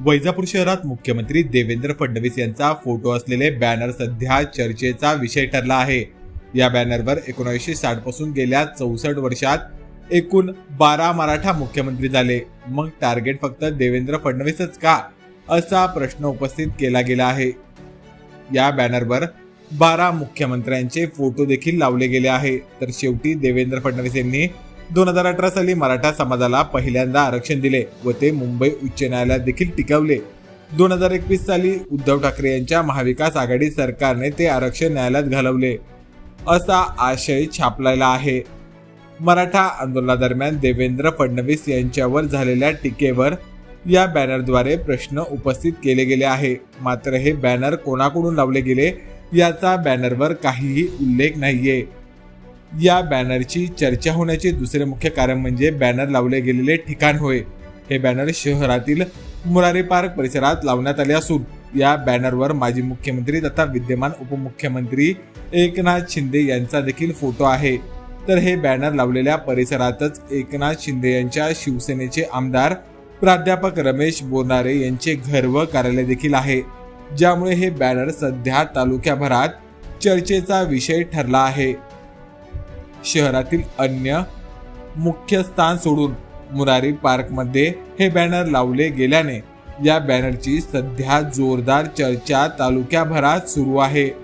वैजापूर शहरात मुख्यमंत्री देवेंद्र फडणवीस यांचा फोटो असलेले बॅनर सध्या चर्चेचा विषय ठरला आहे. या बॅनरवर एकोणीसशे साठपासून गेल्या चौसष्ट वर्षात एकूण बारा मराठा मुख्यमंत्री झाले. मग टार्गेट फक्त देवेंद्र फडणवीसच का? असा प्रश्न उपस्थित केला गेला आहे. या बॅनरवर बारा मुख्यमंत्र्यांचे फोटो देखील लावले गेले आहे. तर शेवटी देवेंद्र फडणवीस यांनी दोन हजार अठरा साली मराठा समाजाला पहिल्यांदा आरक्षण दिले व ते मुंबई उच्च न्यायालयात देखील टिकवले. दोन हजार एकवीस साली उद्धव ठाकरे यांच्या महाविकास आघाडी सरकारने ते आरक्षण न्यायालयात घालवले. असा आशय छापलेला आहे. मराठा आंदोलनादरम्यान देवेंद्र फडणवीस यांच्यावर झालेल्या टीकेवर या बॅनरद्वारे प्रश्न उपस्थित केले गेले आहे. मात्र हे बॅनर कोणाकडून लावले गेले याचा बॅनरवर काहीही उल्लेख नाहीये. या बॅनरची चर्चा होण्याचे दुसरे मुख्य कारण म्हणजे बॅनर लावले गेलेले ठिकाण होय. हे बॅनर शहरातील मुरारी पार्क परिसरात लावण्यात आले असून या बॅनरवर माजी मुख्यमंत्री तथा विद्यमान उपमुख्यमंत्री एकनाथ शिंदे यांचा देखील फोटो आहे. तर हे बॅनर लावलेल्या परिसरातच एकनाथ शिंदे यांच्या शिवसेनेचे आमदार प्राध्यापक रमेश बोनारे यांचे घर व कार्यालय देखील आहे. ज्यामुळे हे बॅनर सध्या तालुक्याभरात चर्चेचा विषय ठरला आहे. शहरातील अन्य मुख्य स्थान सोडून मुरारी पार्कमध्ये हे बॅनर लावले गेल्याने या बॅनरची सध्या जोरदार चर्चा तालुक्याभरात सुरू आहे.